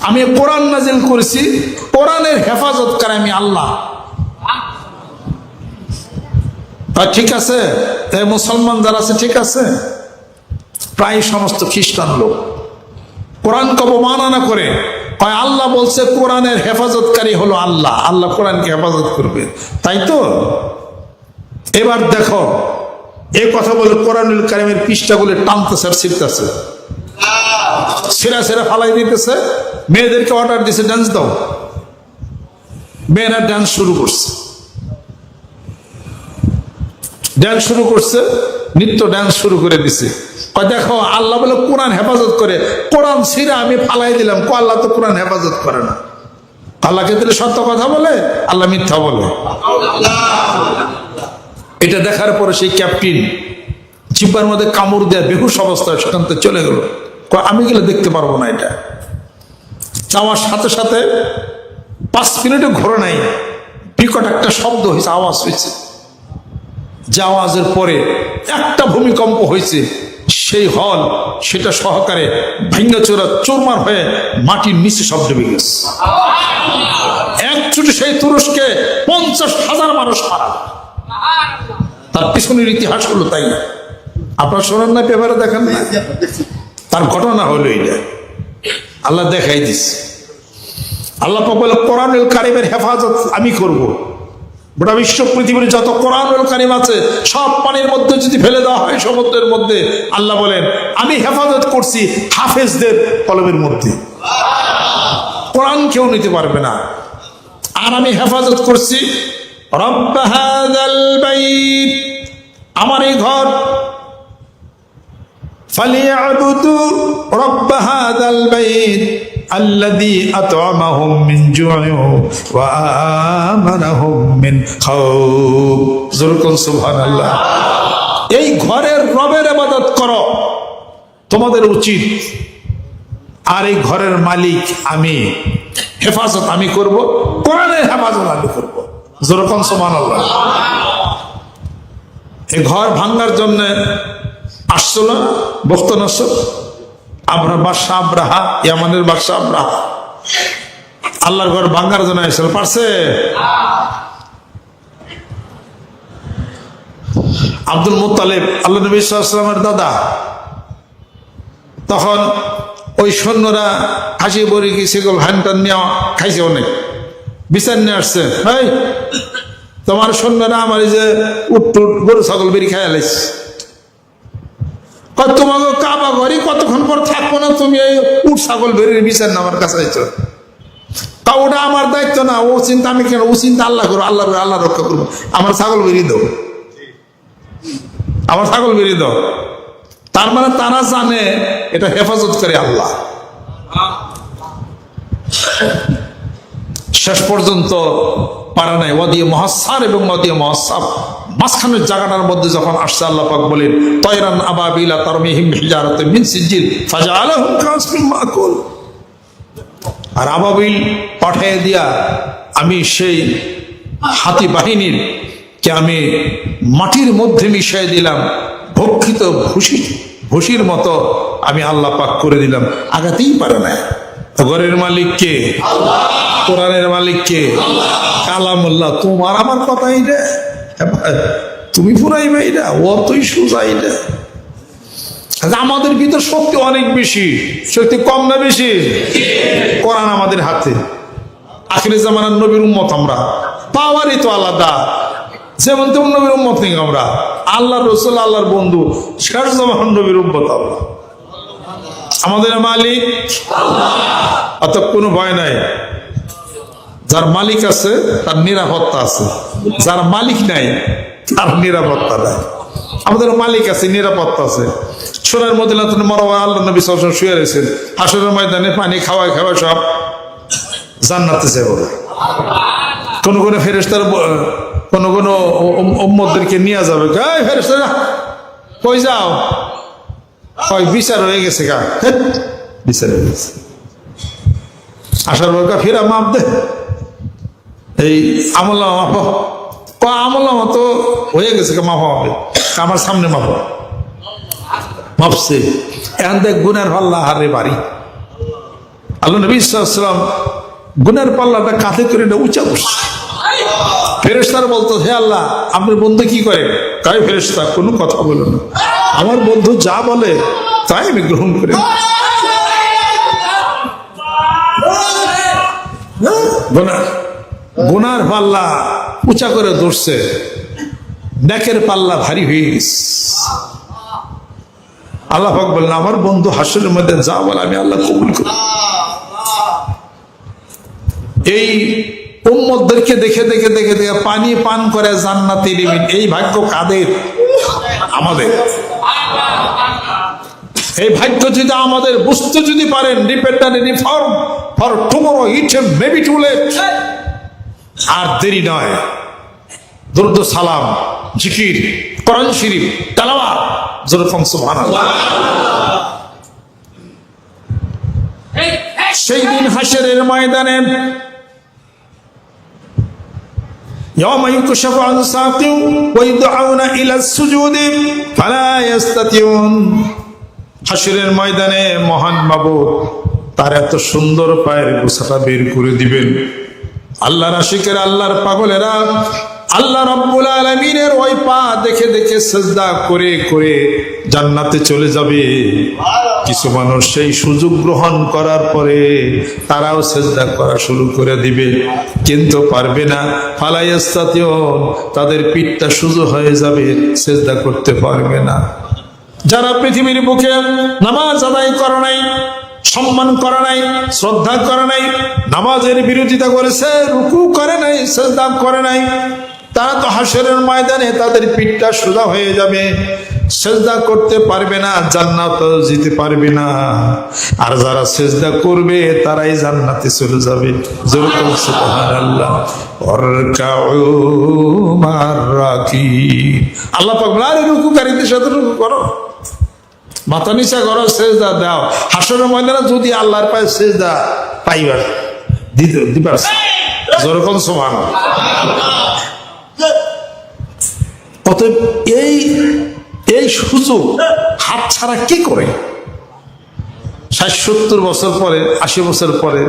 আমি কোরআন নাজিল কোরআনের হেফাজত করে আমি আল্লাহ। ঠিক আছে? মুসলমান যারা আছে, ঠিক আছে? প্রায় সমস্ত খ্রিস্টান লোক। কোরআনকে অবমাননা করে হয় আল্লাহ বলছে, কোরআনের হেফাজতকারী হলো আল্লাহ। আল্লাহ কোরআনকে হেফাজত করবে। তাই তো? এবার দেখো এই কথা বলে কোরআনুল কারিমের পৃষ্ঠাগুলো টানতেছে আর ছিটতেছে। সেরা সেরা ফালাই দিতেছে। মেয়েদেরকে অর্ডার দিছে ডান্স দাও। মেয়েরা ডান্স শুরু করছে। ড্যান্স শুরু করছে, নৃত্য ড্যান্স শুরু করে দিছে। দেখো, আল্লাহ বলে কোরআন হেফাজত করে। কোরআন ছিঁড়ে আমি ফালাই দিলাম। কো আল্লাহ তো কোরআন হেফাজত করে না। আল্লাহকে দিলে সত্য কথা বলে, আল্লাহ মিথ্যা বলে। এটা দেখার পরে সেই ক্যাপ্টেন জিব্বার মধ্যে কামড় দেয়া বেহুশ অবস্থায় সেখান থেকে চলে গেল। আমি গেলে দেখতে পারব না এটা। যাওয়ার সাথে সাথে পাঁচ মিনিটে ঘোরে নাই। বিকট একটা শব্দ হয়েছে আওয়াজ হয়েছে যে আওয়াজের পরে একটা ভূমিকম্প হয়েছে সেই হল সেটা সহকারে ভাঙ্গাচোরা চোরমার হয়ে মাটির নিচে সব ডুবে গেছে। এক ছুটে সেই তুরস্কে পঞ্চাশ হাজার মানুষ মারা তার পিছনের ইতিহাস হলো তাই। আপনার শোনেন না পেপারে দেখেন না? তার ঘটনা হলো এটা আল্লাহ দেখাই দিস আল্লাহ বলে, কোরআনুল কারিমের হেফাজত আমি করব। গোটা বিশ্ব পৃথিবীর যত কোরআনুল কারিম আছে, সব পানির মধ্যে যদি ফেলে দেওয়া হয়, সমুদ্রের মধ্যে, আল্লাহ বলেন, আমি হেফাজত করছি হাফেজদের কলমের মধ্যে। কোরআন কেউ নিতে পারবে না। আর আমি হেফাজত করছি আমার এই ঘর। এই ঘরের রবের আবাদত কর। তোমাদের উচিত। আর এই ঘরের মালিক আমি। হেফাজত আমি করব। কোরআনের হেফাজত আমি করব। জোরকন সুবহান আল্লাহ এই ঘর ভাঙ্গার জন্য আসছো না? বক্ত নসর আমরা বাদশাহ আব্রাহা, ইয়ামানের বাদশাহ আব্রাহা। আল্লাহর ঘর ভাঙ্গার জন্য এসেছিল পারছে? আব্দুল মুতালেব আল্লাহ নবী সাল্লামের দাদা। তখন ওই সৈন্যরা হাসি বড়ি কি, সেগুলো হ্যান্টান নেওয়া খাইছে অনেক। বিচার নিয়ে আসছে। ভাই তোমার সৈন্যরা আমার এই যে উট্টুট গরু, ছাগল বেরি খাই আলাইছে তোমাকে কাবা ঘরে কতক্ষণ পর থাকব না তুমি এই উট, ছাগল বেরিয়ে বিচার না আমার কাছে আইছো? তা ওটা আমার দায়িত্ব না, ও চিন্তা আমি কেন? ও চিন্তা আল্লাহ করব আল্লাহ আল্লাহ রক্ষা করব আমার ছাগল বেরিয়ে দাও। আমার ছাগল বেরিয়ে দাও। তার মানে তারা জানে, এটা হেফাজত করে আল্লাহ। শেষ পর্যন্ত পারা নাই। ওয়াদিয়ে মহাসার এবং ওয়াদিয়ে মহাসাব মাঝখানের জায়গাটার মধ্যে যখন আসছে, আল্লাহ পাক বলেন তয়রান আবাবিলা তারমিহিম হিজারাতে মিন সিজিল ফাজআলাহুম কাসমিন মাকুল। আর আবাবিল পাঠিয়ে দিয়া আমি সেই হাতি বাহিনীর কে আমি মাটির মধ্যে মিশিয়ে দিলাম, ভক্ষিত ভুসি ভুসির মতো আমি আল্লাহ পাক করে দিলাম। আগাতেই পারে না ঘরের মালিক কে? কোরআনের মালিক কে? কালামুল্লাহ তোমার আমার কথাই রে তুমি ফুরাইবে এটা অতই সোজা এটা আচ্ছা, আমাদের ভিতর শক্তি অনেক বেশি। শক্তি কম না বেশি? কোরআন আমাদের হাতে। আখিরে জামানার নবীর উম্মত আমরা। পাওয়ারই তো আলাদা। যেমন তেমন নবীর উম্মত নেই আমরা। আল্লাহ রসুল আল্লাহর বন্ধু। শেষ জামান নবীর উম্মত আমরা। আমাদের মালিক। অত কোনো ভয় নাই। যার মালিক আছে, তার নিরাপত্তা আছে। যার মালিক নাই, তার নিরাপত্তা নাই। আমাদের মালিক আছে, নিরাপত্তা আছে। সোনার মদিনা মরওয়া আল্লাহ নবী শুয়ে রয়েছেন। হাসরের ময়দানে পানি খাওয়া খাওয়া সব জান্নাতে যাব কোন কোন ফেরেস্তার কোন কোন উম্মদদেরকে নিয়ে যাবে। ফেরেস্তারা কই যাও? কই বিচার হয়ে গেছে গা। বিচার হয়ে গেছে। আসার বরকা ফিরা মাপ দে। এই আমলা মাপ ক আমলা তো হয়ে গেছে মাপ হবে। আমার সামনে মাপ ভাবছে এখন দেখ গুনার পাল্লা হারে বাড়ি। আল্লাহ নবী সাল্লাম গুনার পাল্লাটা কাঁধে করে না উঁচা বসছে ফেরেস্তার বলতো হে আল্লাহ আপনার বন্ধু কি করে? তাই ফেরেস্তা কোনো কথা বলো না। আমার বন্ধু যা বলে, তাই আমি গ্রহণ করি। গুনার পাল্লা উঁচা করে ধরছে। নেকের পাল্লা ভারী হয়ে গেছে। আল্লাহ পাক বললেন, আমার বন্ধু হাসরের মধ্যে যা বলে, আমি আল্লাহ কবুল করি। এই উম্মতদেরকে দেখে দেখে দেখে দেখে পানি পান করে জান্নাতি নিবেন এই ভাগ্য কাদের? আমাদের। এই ভাগ্য যদি আমাদের বুঝতে যদি পারেন dependent reform for tomorrow it maybe too late আর দেরি নয় দুর্দ সালাম জিকির কোরআন শরীফ তালাওয়াত যেরকম সুবহানাল্লাহ সেই দিন হাসরের ময়দানে يوم يكشف عن ساق ويدعون إلى السجود فلا يستطيعون হাসরের ময়দানে মহান মাবুদ তার এত সুন্দর পায়ের গোছাটা বের করে দিবেন। আল্লাহ রাশিকের আল্লাহর পাগলেরা আল্লাহ রব্বুল আলমিনের ওই পা দেখে দেখে সেজদা করে করে জান্নাতে চলে যাবে। কিছু মানুষ সেই সুযোগ গ্রহণ করার পরে তারাও সেজদা করা শুরু করে দিবে। কিন্তু পারবে না। ফালাইস্তাতেও তাদের পিঠটা সুযোগ হয়ে যাবে, সেজদা করতে পারবে না। যারা পৃথিবীর বুকে নামাজ আদায় করে নাই, সম্মান করে নাই, শ্রদ্ধা করে নাই, নামাজের বিরোধিতা করেছে রুকু করে নাই শ্রদ্ধা করে নাই, তারা তো হাসরের ময়দানে তাদের পিঠটা সোজা হয়ে যাবে। সেজদা করতে পারবে না জান্নাত যেতে পারবে না। আর যারা সেজদা করবে, তারাই জান্নাতে চলে যাবে। আল্লাহ পাক রুকুকারীদের সাথে রুকু করো। মাথা নিচা করো, সেজদা দাও। হাসরের ময়দানে যদি আল্লাহর পায়ে সেজদা পাইবার দিবার যেরকম সমান অতএব এই এই সুযোগ হাত ছাড়া কি করে? ষাট সত্তর বছর পরে, আশি বছর পরে,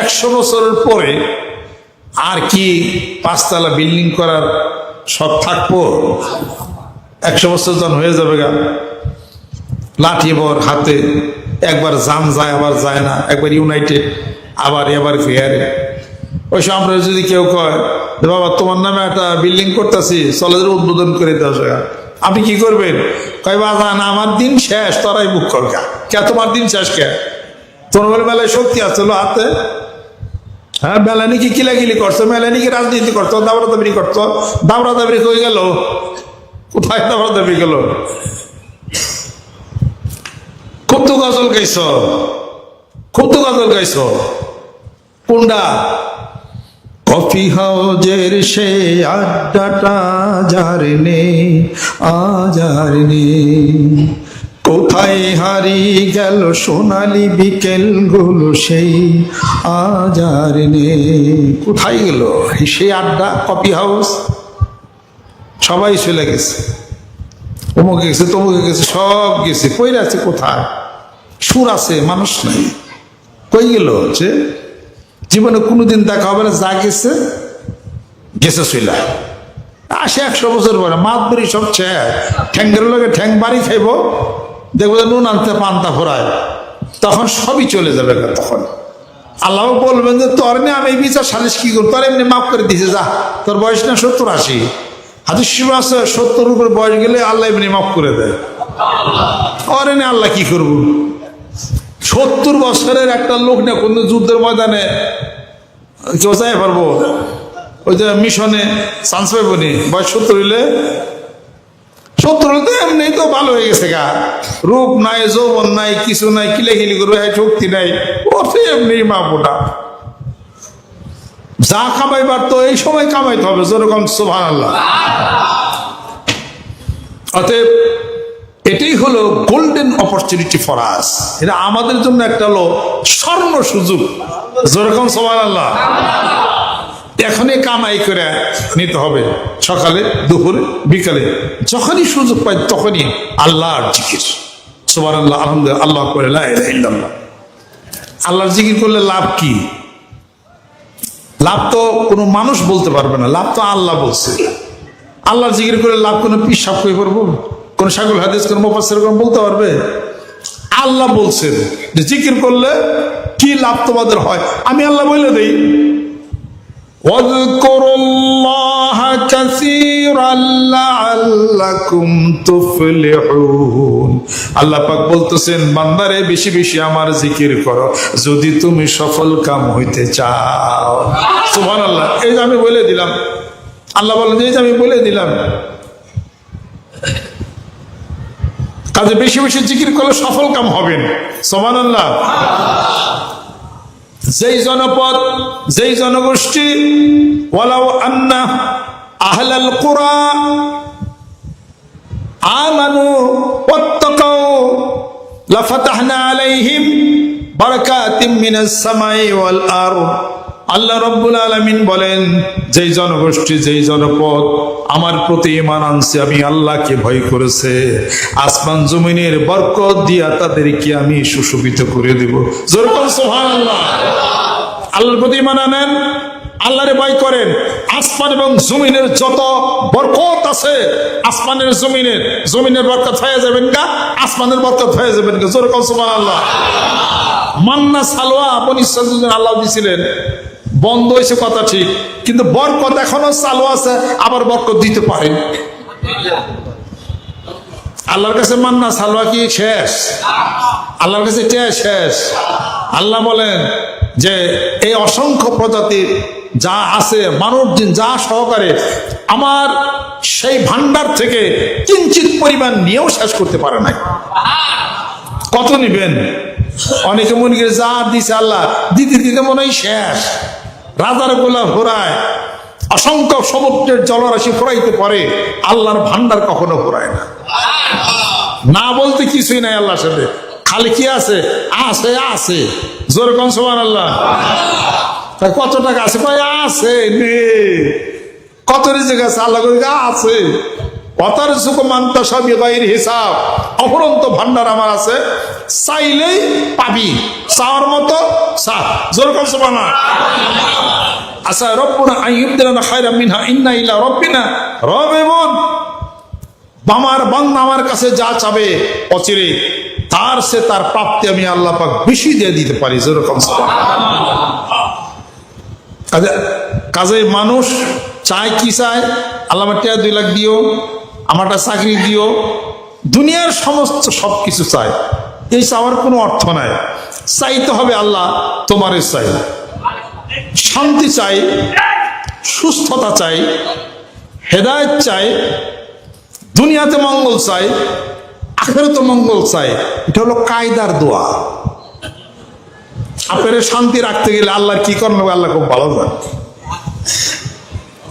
একশো বছরের পরে আর কি পাঁচতলা বিল্ডিং করার সব থাকব? একশো বছর যখন হয়ে যাবে গা লাঠি বর হাতে, একবার জাম যায়, আবার যায় না, একবার ইউনাইটেড, আবার এবার ফেয়ারে। ওই সময় যদি কেউ কয় বাবা, তোমার নামে একটা বিল্ডিং করতেছি চলের উদ্বোধন করে দেওয়া যায় আপনি কি করবেন? কয় বাজান আমার দিন শেষ, তোরাই বুক কর কে, তোমার দিন শেষ কে? তোমার বেলায় শক্তি আছে হাতে। হ্যাঁ বেলা নাকি কিলাকিলি করছ মেলা নাকি রাজনীতি করতো দাবরা দাবরি করতো দাবরা দাবরি হয়ে গেল। কোথায় দাবরা দাবরি গেল? খুব তো গজল গাইছ। খুব তো গজল গাইছ। কোনটা? কফি হাউজের সে আড্ডাটা যার নেই আজার নেই। কোথায় হারিয়ে গেল সোনালি বিকেলগুলো সেই আজার নেই। কোথায় গেল সেই আড্ডা? Coffee house? সবাই চলে গেছে। অমুকে গেছে, তমুকে গেছে, সব গেছে। কই আছে কোথায়? সুর আছে, মানুষ নাই। কই গেল যে জীবনে কোনোদিন দেখা হবে না, যা গেছে গেছে শুইলা আসে একশো বছর পরে, মাত বেরি সব ছেড়, ঠ্যাঙ্গের লোকে ঠ্যাং বাড়ি খাইব, দেখব যে নুন আনতে পান্তা ফোরায় তখন সবই চলে যাবে তখন। আল্লাহ বলবেন যে, তোর নিয়ে আমি বিচার সালিশ কি করব? তোর এমনি মাফ করে দিছে, যা। তোর বয়স না সত্তর আশি। হাদিস আছে, সত্তর উপরে বয়স গেলে আল্লাহ এমনি মাফ করে দেয়। ওর এনে আল্লাহ কি করব? সত্তর বছরের একটা লোক না কোন যুদ্ধের ময়দানে কেউ যাই পারব? ওই যে মিশনে চান্স পাইব নি? বয়স সত্তর হইলে? সত্তর তো এমনি তো ভালো হয়ে গেছে গা। রূপ নাই, যৌবন নাই, কিছু নাই কিলে কিলি করবে হ্যাঁ শক্তি নাই। ও এমনি মা বোটা। যা কামাইবার তো এই সময় কামাইতে হবে, যেরকম সোভান আল্লাহ অতএব এটাই হলো গোল্ডেন অপরচুনিটি ফর আস এটা আমাদের জন্য একটা হলো স্বর্ণ সুযোগ। যেরকম সোভান আল্লাহ এখনই কামাই করে নিতে হবে। সকালে, দুপুরে, বিকালে। যখনই সুযোগ পাই তখনই আল্লাহর জিকির। সুবান আল্লাহ আলহামদুলিল্লাহ আল্লাহ করে। আল্লাহর জিকির করলে লাভ কি? লাভ তো কোনো মানুষ বলতে পারবে না, লাভ তো আল্লাহ বলছে। আল্লাহর জিকির করে লাভ কোনো পিসাব করে পারব কোন সাগল হাদিস কোন মোফাসের কোন বলতে পারবে আল্লাহ বলছেন যে জিকির করলে কি লাভ তোমাদের হয় আমি আল্লাহ বলে দেই واذكروا الله كثيرا لعلكم تفلحون আল্লাহ পাক বলতেছেন বান্দারে বেশি বেশি আমার জিকির করো যদি তুমি সফল কাম হইতে চাও সুবহানাল্লাহ এই যে আমি বলে দিলাম আল্লাহ বলেন যে এই যে আমি বলে দিলাম কাজে বেশি বেশি জিকির করলে সফল কাম হবেন। সুবহানাল্লাহ। যেই জনপদ, যেই জনগোষ্ঠী, ওয়ালাউ আন্না আহলাল কুরা আমানু আলাইহিম আল্লাহ রব্বুল আলামিন বলেন, যেই জনগোষ্ঠী, যেই জনপদ আমার প্রতি ইমান আনছে, আমি আল্লাহকে ভয় করেছে। আসমান জমিনের বরকত দিয়া তাদেরকে আমি সুশোভিত করে দেব। যেরকম সুবহানাল্লাহ। আল্লাহর প্রতি ইমান আনেন, আল্লাহরে ভয় করেন। আসমান এবং জমিনের যত বরকত আছে, আসমানের জমিনের জমিনের বরকত হয়ে যাবেন গা, আসমানের বরকত হয়ে যাবেন গা। যেরকম সুবহানাল্লাহ। মান্না সালোয়া ইসরাইল আল্লাহ দিছিলেন বন্ধ হয়েছে কথা ঠিক, কিন্তু বরকত এখনও চালু আছে, আবার বরকত দিতে পারেন। আল্লাহর কাছে মান্না, সালোয়া কি শেষ? আল্লাহর কাছে শেষ? আল্লাহ বলেন যে, এই অসংখ্য প্রজাতির যা আছে মানব যা সহকারে, আমার সেই ভান্ডার থেকে কিঞ্চিত পরিমাণ নিয়েও শেষ করতে পারে নাই। কত নিবেন? অনেকে মনে করে, যা দিছে আল্লাহ, দিতে দিতে মনে হয় শেষ। রাজার গোলা ঘোরায় অসংখ্য সমুদ্রের জলরাশি ফোরাইতে পারে, আল্লাহর ভান্ডার কখনো ফোরায় না। না বলতে কিছুই নাই আল্লাহ সাথে। খালি কি আছে? আছে আছে। জোর কনসমান আল্লাহ তাই কত টাকা আছে? ভাই আছে কত রিজিক আছে? আল্লাহ আছে অতার সুখ মান্তা সবই গাইর হিসাব। অপরন্ত ভান্ডার আমার আছে। চাইলেই পাবি। চাওয়ার মতো চা। জোর কম সমান আচ্ছা রব্বুনা আইয়ুবদিনা খায়রা মিনহা, ইন্না ইলা রব্বিনা রবিবুন আমার বান্দা আমার কাছে যা চাবে, অচিরে তার সে তার প্রাপ্তি আমি আল্লাহ পাক বেশি দিয়ে দিতে পারি। যেরকম কাজে কাজে মানুষ চায় কি চায় আল্লাহ টাকা দুই লাখ দিও, আমারটা চাকরি দিও। দুনিয়ার সমস্ত সব কিছু চায় এই চাওয়ার কোনো অর্থ নাই। চাইতে হবে আল্লাহ তোমারে চাই। শান্তি চাই, সুস্থতা চাই, হেদায়ত চাই, দুনিয়াতে মঙ্গল চাই, আখেরাতে মঙ্গল চাই। এটা হলো কায়দার দোয়া। আপনার শান্তি রাখতে গেলে আল্লাহর কি করবে আল্লাহ খুব ভালো জানে।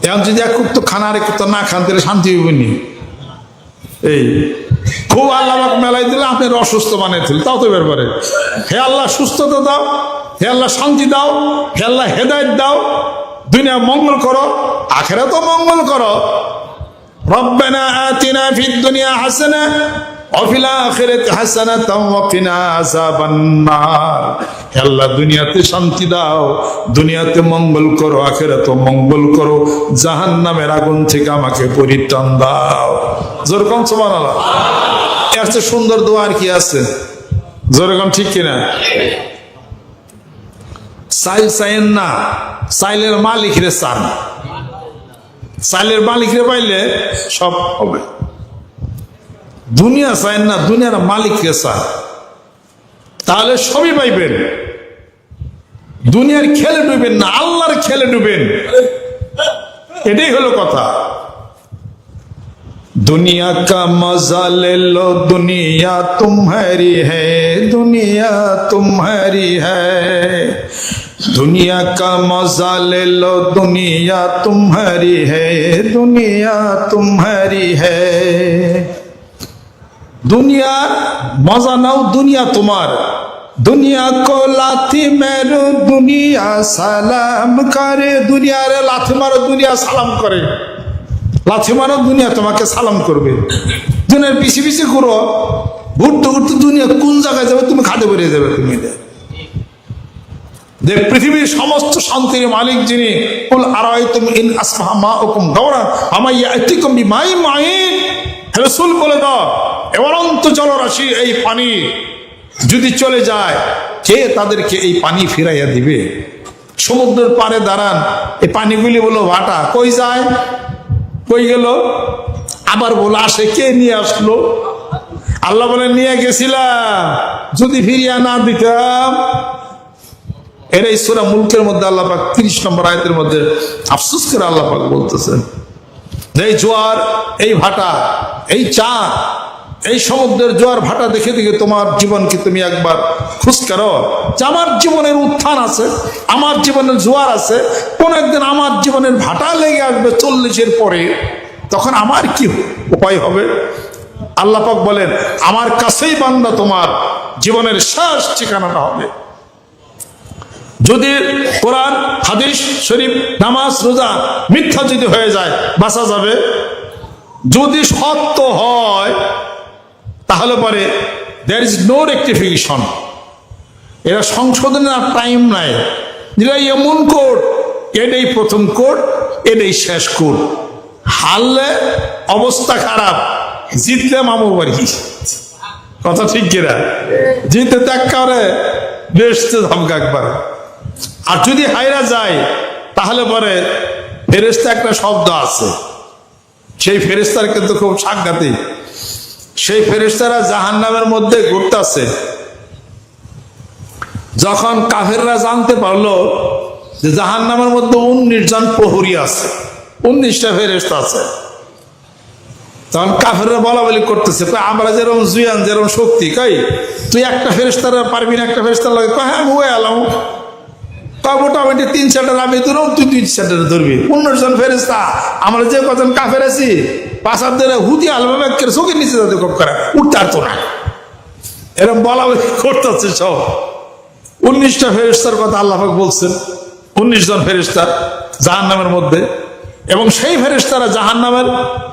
এখন যদি এক কুপ্ত খান আর এক না খান, তাহলে শান্তি হইবনি এই, খুব আল্লাহ মেলাই দিলে আপনি অসুস্থ বানিয়ে দিল তাও তো ব্যাপারে হে আল্লাহ সুস্থতা দাও, হে আল্লাহ শান্তি দাও, হে আল্লাহ হেদায়ত দাও, দুনিয়া মঙ্গল করো আখেরা তো মঙ্গল করো। রব্বেনা আতিনা ফিদ দুনিয়া হাসেনা দুনিয়াতে শান্তি দাও, দুনিয়াতে মঙ্গল করো আখেরা তো মঙ্গল করো জাহান নামের আগুন থেকে আমাকে পরিত্রাণ দাও। জোর কম সমান সুন্দর দোয়া আর কি আছে? জোরে কম ঠিক কিনা? চাইন না, সাইলের মালিক রে চান সাইলের মালিক রে পাইলে সব হবে। দুনিয়া চায় না, দুনিয়ার মালিককে চায়। তাহলে সবই পাইবেন। দুনিয়ার খেলে ডুবেন না, আল্লাহর খেলে ডুবেন। এটাই হলো কথা। দুনিয়া কা মজা লে লো, দুনিয়া তুমারি হুনিয়া তুমারি হুনিয়া কা মজা লে লো, দুনিয়া তুমারি হুনিয়া তুমারি হ্যাঁ দুনিয়ার মজা নাও, দুনিয়া তোমার। দুনিয়া কো লাথি মেরো, দুনিয়া সালাম করে। দুনিয়ারে লাথি মারো, দুনিয়া সালাম করে। লাথি মারো, দুনিয়া তোমাকে সালাম করবে। দুনিয়ার পিছিয়ে পিছিয়ে ঘুরো। ঘুরতে ঘুরতে দুনিয়া কোন জায়গায় যাবে, তুমি খাদে বেরিয়ে যাবে তুমি যে পৃথিবীর সমস্ত শান্তির মালিক যিনি কুল আরাইতুম ইন আসমাহা মাউকুম গাওরা আমাইয়া আতিকুম বিমাই মাইন। হে রাসূল বলে দাও অন্ত জলরাশি এই পানি যদি চলে যায়, কে তাদেরকে এই পানি ফিরাইয়া দিবে? সমুদ্রের পারে দাঁড়ান, এই পানিগুলি বলো, ভাটা, কই যায়? কই গেল? আবার বলো, আসে, কে নিয়ে আসলো? আল্লাহ বলে নিয়ে গেছিলাম, যদি ফিরিয়া না দিতাম। এর এই মুলকের মধ্যে আল্লাহ পাক তিরিশ নম্বর আয়তের মধ্যে আফসোস করে আল্লাহ পাক বলতেছেন, এই জোয়ার, এই ভাটা, এই চা এই সমুদ্রের জোয়ার ভাটা দেখে দেখে তোমার জীবনকে তুমি একবার খুশ করো। যে আমার জীবনের উত্থান আছে, আমার জীবনের জোয়ার আছে, কোন একদিন আমার জীবনের ভাটা লেগে আসবে চল্লিশের পরে, তখন আমার কি উপায় হবে? আল্লাহ পাক বলেন, আমার কাছেই বান্দা তোমার জীবনের শেষ ঠিকানাটা হবে। যদি কোরআন, হাদিস, শরীফ, নামাজ, রোজা মিথ্যা যদি হয়ে যায়, বাঁচা যাবে। যদি সত্য হয় তাহলে পরে দ্যার ইজ নো রেক্টিফিকেশন এরা সংশোধনের আর টাইম নাই। যেটা এমন কোর্ট এটাই প্রথম কোর্ট এটাই শেষ কোর্ট হারলে অবস্থা খারাপ, জিতলে মামুর বাড়ি। কথা ঠিক কিনা? জিতে ত্যাগ করে বেসতে ধমকা একবার। আর যদি হাইরা যায়, তাহলে পরে ফেরেস্তা একটা শব্দ আছে। সেই ফেরেস্তার কিন্তু খুব সাংঘাতিক। সেই ফেরেস্তারা জাহান নামের মধ্যে ঘুরতেছে। যখন কাফেররা জানতে পারল যে জাহান নামের মধ্যে উনিশ জন প্রহরী আছে উনিশটা ফেরেস্তা আছে। তখন কাফেররা বলা বলি করতেছে আমরা যেরকম জুয়ান যেরকম শক্তি কই তুই একটা ফেরেস্তারা পারবি না একটা ফেরেস্তার লাগে? কয়, হ্যাঁ হয়ে এলাম মোটামুটি তিন চারটার আমি ধরুন তুই দুই চারটার ধরবি। পনেরো জন ফেরেস্তা আমরা যে কজন কাফের আছি পাঁচ হাত হুদি আলবাম একের চোখের নিচে যাতে করে, উঠতে পারতো না। এরকম বলা করতেছে সব। উনিশটা ফেরিস্তার কথা আল্লাহাক বলছেন। উনিশ জন ফেরিস্তা জাহান নামের মধ্যে। এবং সেই ফেরিস্তারা জাহান নামের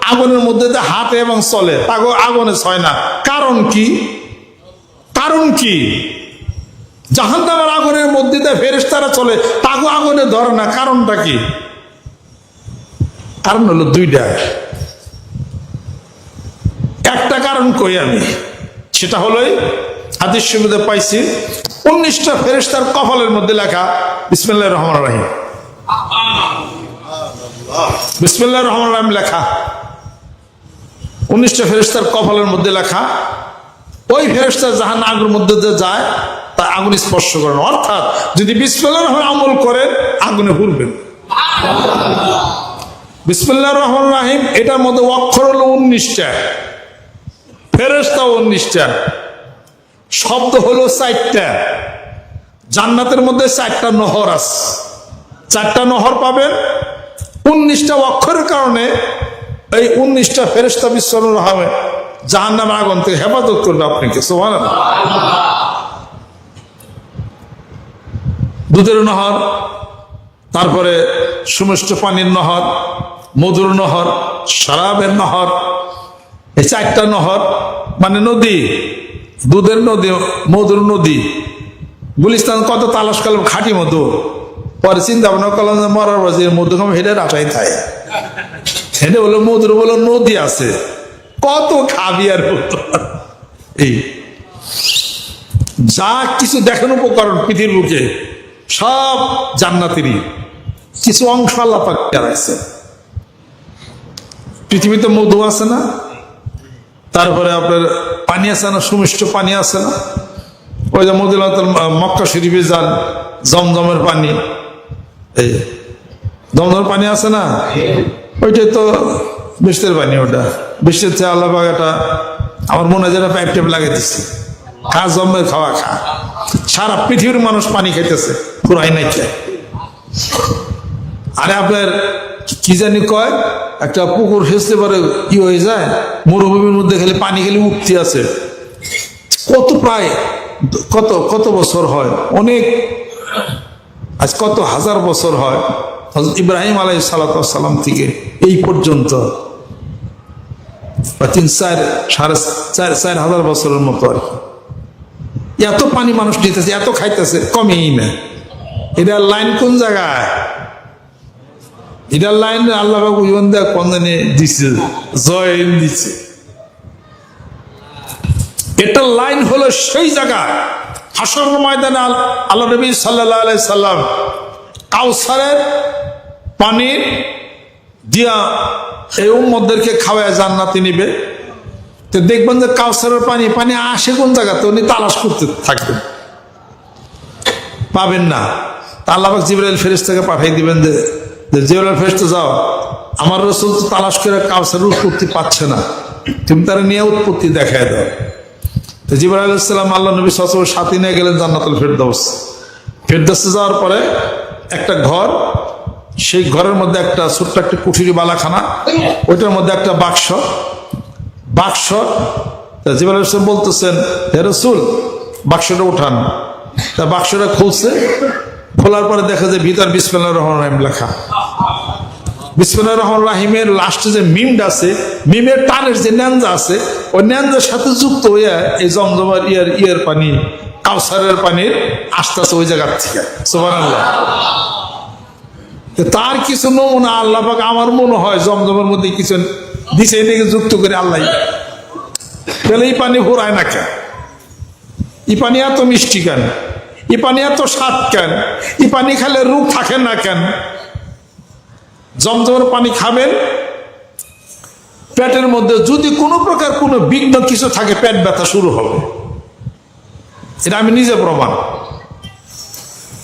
আগুনের মধ্যে হাতে এবং চলে। আগুনে ছয় না। কারণ কি? কারণ কি? জাহান নামের আগুনের মধ্যে ফেরিস্তারা চলে তাগো আগুনে ধরে না। কারণটা কি? কারণ হলো দুইটা। একটা কারণ কই আমি? সেটা হলোই হাদিস মধ্যে পাইছি, উনিশটা ফেরেস্তার কপালের মধ্যে লেখা বিসমিল্লাহ রহমান রাহিম। বিসমিল্লাহ রহমান রাহিম লেখা। উনিশটা ফেরেস্তার কপালের মধ্যে লেখা, ওই ফেরেস্তা জাহান আগুর মধ্যে দিয়ে যায় তা আগুন স্পর্শ করেন অর্থাৎ যদি বিসমিল্লাহ রহমান আমল করেন, আগুনে পুরবেন বিসমিল্লাহ রহমান রাহিম, এটার মধ্যে অক্ষর হলো উনিশটা। ফেরেস্তা উনিশটা শব্দ হলো চারটা। জান্নাতের মধ্যে চারটা নহর আছে। চারটা নহর পাবেন। উনিশটা অক্ষরের কারণে এই উনিশটা ফেরেস্তা বিশ্বর হবে। জাহান নামে আগুন থেকে হেফাজত করবে আপনাকে সোহান দুধের নহর, তারপরে সুমিষ্ট পানির নহর, মধুর নহর, শরাবের নহর এই চারটা নহর মানে নদী, দুধের নদী, মধুর নদী। গুলিস্তান কত তালাশ কালাম খাঁটি মধু। পরে চিন্তা ভাবনা করলাম যে মরার বাজে মধু কম হেঁটে রাটাই থাকে হেঁটে বলে মধুর বলে নদী আছে। কত খাবি আর এই, যা কিছু দেখেন উপকরণ পৃথিবীর বুকে, সব জান্নাতেরই। কিছু অংশ আল্লাহ পাক পৃথিবীতে মধু আছে না? তারপরে আপনার পানি আছে না, সুমিষ্ট পানি আছে না? ওই যে মদিনাতুল মক্কা শরীফে যান, জমজমের পানি। এই জমজমের পানি আছে না? ওইটাই তো বৃষ্টির পানি ওটা। বৃষ্টির চেয়ে আল্লাহ এটা আমার মনে হয় যেটা পাইপ টেপ লাগিয়ে দিচ্ছে। খা, জমের খাওয়া খা। সারা পৃথিবীর মানুষ পানি খাইতেছে, পুরাই নাই আরে আপনার কি জানি কয়? একটা পুকুর ফেসতে পারে, কি হয়ে যায়? মরুভূমির মধ্যে খালি পানি খালি উঠতে আছে। কত প্রায়, কত কত বছর হয়? অনেক, আজ কত হাজার বছর হয়? ইব্রাহিম আলাই সালাম থেকে এই পর্যন্ত। বা তিন, চার, সাড়ে চার চার হাজার বছরের মতো আর এত পানি মানুষ নিতেছে, এত খাইতেছে, কমেই না এটা লাইন কোন জায়গায়? এটার লাইন আল্লাহ ইমান দেয়া কন্দনে দিছে? জয় দিচ্ছে এটার লাইন হলো সেই জায়গায় হাসর ময়দানে আল- আল্লাহ নবী সাল্লাহ সাল্লাম কাউসারের পানির দিয়া এই উম্মদেরকে খাওয়ায় জান্নাতে নিবে। তো দেখবেন যে কাউসারের পানি পানি আসে কোন জায়গাতে? উনি তালাশ করতে থাকবেন। পাবেন না। তা আল্লাহ জিবরাইল থেকে পাঠিয়ে দিবেন যে যে জিবরাইল ফেরেশতা, যাও। আমার রসুল তো তালাশ করে কাউসারের উৎপত্তি পাচ্ছে না। তুমি তারা নিয়ে উৎপত্তি দেখায় দাও। তো জিবরাইল ইসলাম আল্লাহ নবী সসবের সাথে নিয়ে গেলেন জান্নাতুল ফেরদৌস ফেরদৌসে যাওয়ার পরে একটা ঘর, সেই ঘরের মধ্যে একটা ছোট্ট একটা কুঠিরি বালাখানা, ওইটার মধ্যে একটা বাক্স। বাক্স ইসলাম বলতেছেন, হে রসুল, বাক্সটা উঠান। তা বাক্সটা খুলছে খোলার পরে দেখা যায় ভিতর বিসমিল্লাহ রহমান রাহিম লেখা। বিসমুল্লাহ রহমান রাহিমের লাস্টে যে মিমটা আছে, মিমের টানের যে ন্যাঞ্জা আছে, ওই ন্যাঞ্জার সাথে যুক্ত হইয়া এই জমজমার ইয়ার ইয়ার পানি, কাউসারের পানির আস্তে আস্তে ওই জায়গার থেকে। সোমান আল্লাহ তার কিছু নমুনা আল্লাহ পাক আমার মনে হয় জমজমের মধ্যে কিছু দিছে এদিকে যুক্ত করে আল্লাহ। তাহলে এই পানি ঘোরায় না কেন? এই পানি এত মিষ্টি কেন? এই পানি এত স্বাদ কেন? এই পানি খেলে রূপ থাকে না কেন? জমজমের পানি খাবেন? পেটের মধ্যে যদি কোনো প্রকার কোনো বিঘ্ন কিছু থাকে, পেট ব্যথা শুরু হবে। এটা আমি নিজে প্রমাণ।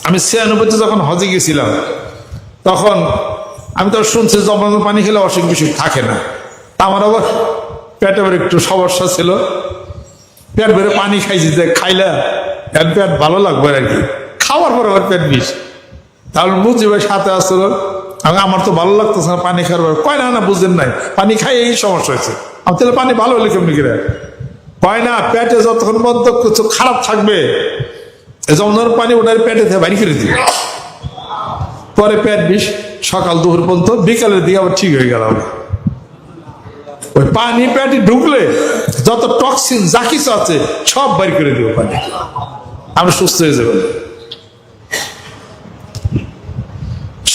আমি ছিয়ানব্বইতে যখন হজে গেছিলাম, তখন আমি তো শুনছি জমজমের পানি খেলে অসুখ বিসুখ থাকে না। তা আমার আবার পেটে আবার একটু সমস্যা ছিল। পেট ভরে পানি খাইছি, যে খাইলে পেট পেট ভালো লাগবে আর কি খাওয়ার পরে আবার পেট বিষ। তাহলে মুজিবের সাথে আসলো আমি আমার তো ভালো লাগতেছে না, পানি খাওয়ার কয় না না বুঝলেন নাই। পানি খাই এই সমস্যা হয়েছে। আমি তাহলে পানি ভালো হলে কেমনি করে? কয় না, পেটে যতক্ষণ পর্যন্ত কিছু খারাপ থাকবে। যেমন পানি ওটার পেটে থেকে বাড়ি করে দিবে। পরে পেট বিষ, সকাল দুপুর পর্যন্ত, বিকালের দিকে আবার ঠিক হয়ে গেল ওই পানি পেটে ঢুকলে যত টক্সিন যা কিছু আছে, সব বাড়ি করে দিব পানি। আমরা সুস্থ হয়ে যাবেন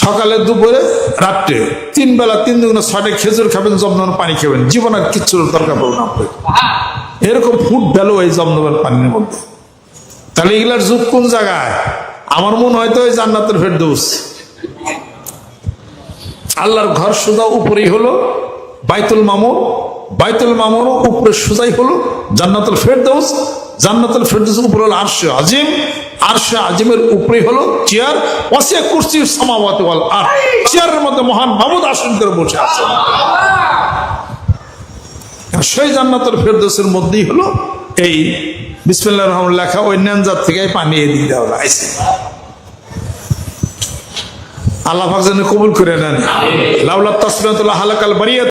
সকালে, দুপুরে, রাত্রে, তিন বেলা, তিন দুগুণ ছয়টা খেজুর খাবেন জমদমের পানি খাবেন। জীবন আর কিচ্ছুর দরকার পড়বে না। এরকম ফুড ভ্যালু এই জমদমের পানির মধ্যে। তাহলে এগুলার যুগ কোন জায়গায়? আমার মনে হয় তো ওই জান্নাতের ফেরদৌস। আল্লাহর ঘর সোজা উপরেই হলো বাইতুল মামুর বাইতুল মামুর উপরে সোজাই হলো জান্নাতুল ফেরদৌস। জান্নাতুল উপরে হলো আরশে আজিম। আরশে আজিমের হলো চেয়ার। আর চেয়ারের মধ্যে মহান আসন করে বসে সেই মধ্যেই হলো এই বিসমিল্লাহ রহমান লেখা ওই ন্যানজার থেকে পানি দেওয়া আইসে। আল্লাহ কবুল করে নেন। লাউলা তাসমিয়াতুল্লাহ হালাকাল বারিয়াত।